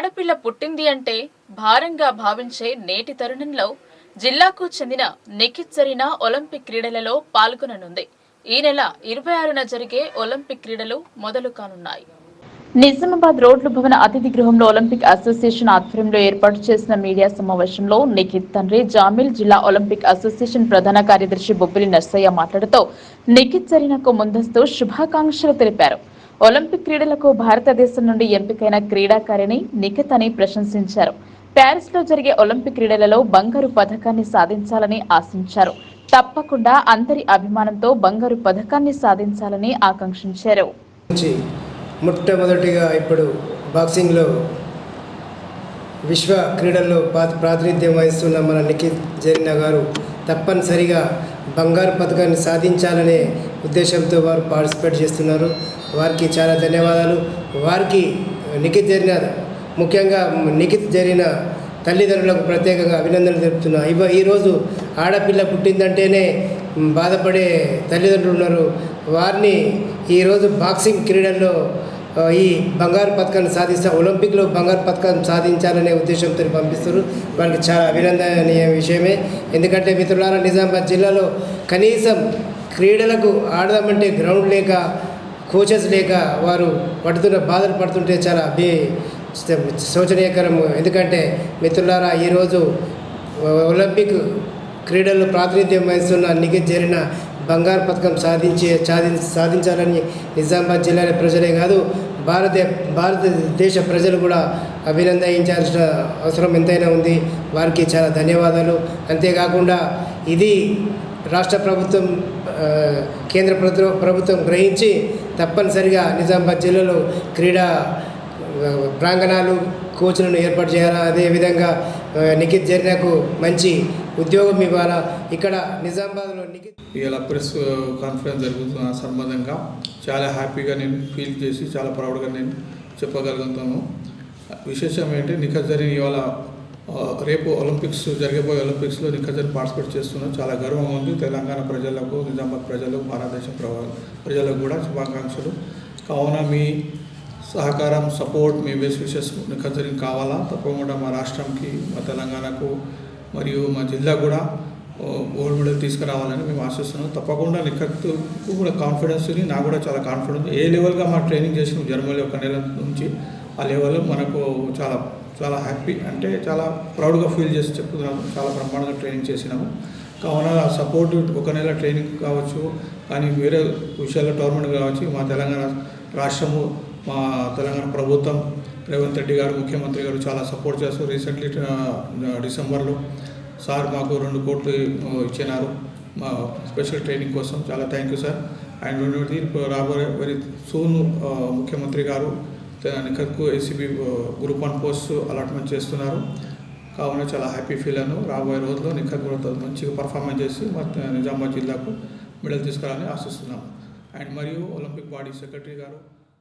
ఆడపిల్ల పుట్టింది అంటే భారంగా భావించే నేటి తరుణంలో జిల్లాకు చెందిన నిఖిత్ సరీనా ఒలింపిక్ క్రీడలలో పాల్గొననుంది. ఈ నెల ఇరవై ఆరున జరిగే ఒలింపిక్ క్రీడలు మొదలు కానున్నాయి. నిజామాబాద్ రోడ్లు భవన అతిథి గృహంలో ఒలింపిక్ అసోసియేషన్ ఆధ్వర్యంలో ఏర్పాటు చేసిన మీడియా సమావేశంలో నిఖిత్ తండ్రి జామిల్ జిల్లా ఒలింపిక్ అసోసియేషన్ ప్రధాన కార్యదర్శి బొబ్బిలి నర్సయ్య మాట్లాడుతూ నిఖిత్ సరీనాకు ముందస్తు శుభాకాంక్షలు తెలిపారు. ఒలింపిక్ క్రీడలకు భారతదేశం నుండి ఎంపికైన క్రీడాకారిణి నిఖితని అని ప్రశంసించారు. ప్యారిస్లో జరిగే ఒలింపిక్ క్రీడలలో బంగారు పథకాన్ని సాధించాలని ఆశించారు. తప్పకుండా అందరి అభిమానంతో బంగారు పథకాన్ని సాధించాలని ఆకాంక్షించారు. మొట్టమొదటిగా ఇప్పుడు బాక్సింగ్లో విశ్వ క్రీడల్లో ప్రాతినిధ్యం వహిస్తున్న మన నిఖిత్ జరీనా గారు తప్పనిసరిగా బంగారు పథకాన్ని సాధించాలనే ఉద్దేశంతో వారు పార్టిసిపేట్ చేస్తున్నారు. వారికి చాలా ధన్యవాదాలు. వారికి నిఖిత్ జరిగిన ముఖ్యంగా నిఖిత్ జరిగిన తల్లిదండ్రులకు ప్రత్యేకంగా అభినందనలు తెలుపుతున్నా ఇవ ఈరోజు ఆడపిల్ల పుట్టిందంటేనే బాధపడే తల్లిదండ్రులు ఉన్నారు వారిని ఈరోజు బాక్సింగ్ క్రీడల్లో ఈ బంగారు పథకాన్ని సాధిస్తా ఒలింపిక్లో బంగారు పథకం సాధించాలనే ఉద్దేశంతో పంపిస్తారు వాళ్ళకి చాలా అభినందనీయ విషయమే. ఎందుకంటే మిత్రులారా నిజామాబాద్ జిల్లాలో కనీసం క్రీడలకు ఆడదామంటే గ్రౌండ్ లేక కోచెస్ లేక వారు పడుతున్న బాధలు పడుతుంటే చాలా అభి శోచనీయకరం. ఎందుకంటే మిత్రులారా ఈరోజు ఒలింపిక్ క్రీడల్లో ప్రాతినిధ్యం వహిస్తున్న నిఖిత్ జరిగిన బంగారు పథకం సాధించే సాధి సాధించాలని నిజామాబాద్ జిల్లాల ప్రజలే కాదు భారత భారతదేశ ప్రజలు కూడా అభినందించాల్సిన అవసరం ఎంతైనా ఉంది. వారికి చాలా ధన్యవాదాలు. అంతేకాకుండా ఇది రాష్ట్ర ప్రభుత్వం కేంద్ర ప్రభుత్వం ప్రభుత్వం గ్రహించి తప్పనిసరిగా నిజామాబాద్ జిల్లాలో క్రీడా ప్రాంగణాలు కోచ్లను ఏర్పాటు చేయాలా? అదేవిధంగా నిఖిత్ జరీనాకు మంచి ఉద్యోగం ఇవ్వాలా? ఇక్కడ నిజామాబాద్లో నిఖిత్ ఇవాళ ప్రెస్ కాన్ఫరెన్స్ జరుగుతున్న సంబంధంగా చాలా హ్యాపీగా నేను ఫీల్ చేసి చాలా ప్రౌడ్గా నేను చెప్పగలుగుతాను. విశేషం ఏంటి? నిఖజరి ఇవాళ రేపు ఒలింపిక్స్ జరగబోయే ఒలింపిక్స్లో నిఖజరి పార్టిసిపేట్ చేస్తున్నాం చాలా గర్వంగా ఉంది. తెలంగాణ ప్రజలకు నిజామాబాద్ ప్రజలకు భారతదేశం ప్రజలకు కూడా శుభాకాంక్షలు. కావున మీ సహకారం సపోర్ట్ మీ బెస్ట్ విషెస్ నిఖజరికి కావాలా? తప్పకుండా మా రాష్ట్రంకి మా తెలంగాణకు మరియు మా జిల్లా కూడా గోల్డ్ మెడల్ తీసుకురావాలని మేము ఆశిస్తున్నాం. తప్పకుండా నిఖత్కు కూడా కాన్ఫిడెన్స్ ఉంది. నాకు కూడా చాలా కాన్ఫిడెన్స్ ఏ లెవెల్గా మా ట్రైనింగ్ చేసినాం? జర్మనీ ఒక నెల నుంచి ఆ లెవెల్లో మనకు చాలా చాలా హ్యాపీ అంటే చాలా ప్రౌడ్గా ఫీల్ చేసి చెప్తున్నాము చాలా బ్రహ్మాండంగా ట్రైనింగ్ చేసినాము. కావున ఆ సపోర్ట్ ఒక నెల ట్రైనింగ్ కావచ్చు. కానీ వేరే విషయాల్లో టోర్నమెంట్ కావచ్చు. మా తెలంగాణ రాష్ట్రము మా తెలంగాణ ప్రభుత్వం రేవంత్ రెడ్డి గారు ముఖ్యమంత్రి గారు చాలా సపోర్ట్ చేస్తారు రీసెంట్లీ డిసెంబర్లో సార్ మాకు రెండు కోట్లు ఇచ్చినారు. మా స్పెషల్ ట్రైనింగ్ కోసం చాలా థ్యాంక్ యూ సార్. అండ్ రెండోది ఇప్పుడు రాబోయే వెరీ సూన్ ముఖ్యమంత్రి గారు నిఖత్కు ACB group one post allotment చేస్తున్నారు. కావున చాలా హ్యాపీ ఫీల్ అను. రాబోయే రోజుల్లో నిఖత్ కూడా మంచిగా పర్ఫార్మెన్స్ చేసి మా నిజామాబాద్ జిల్లాకు మెడల్ తీసుకురావాలని ఆశిస్తున్నాం. అండ్ మరియు ఒలింపిక్ బాడీ సెక్రటరీ గారు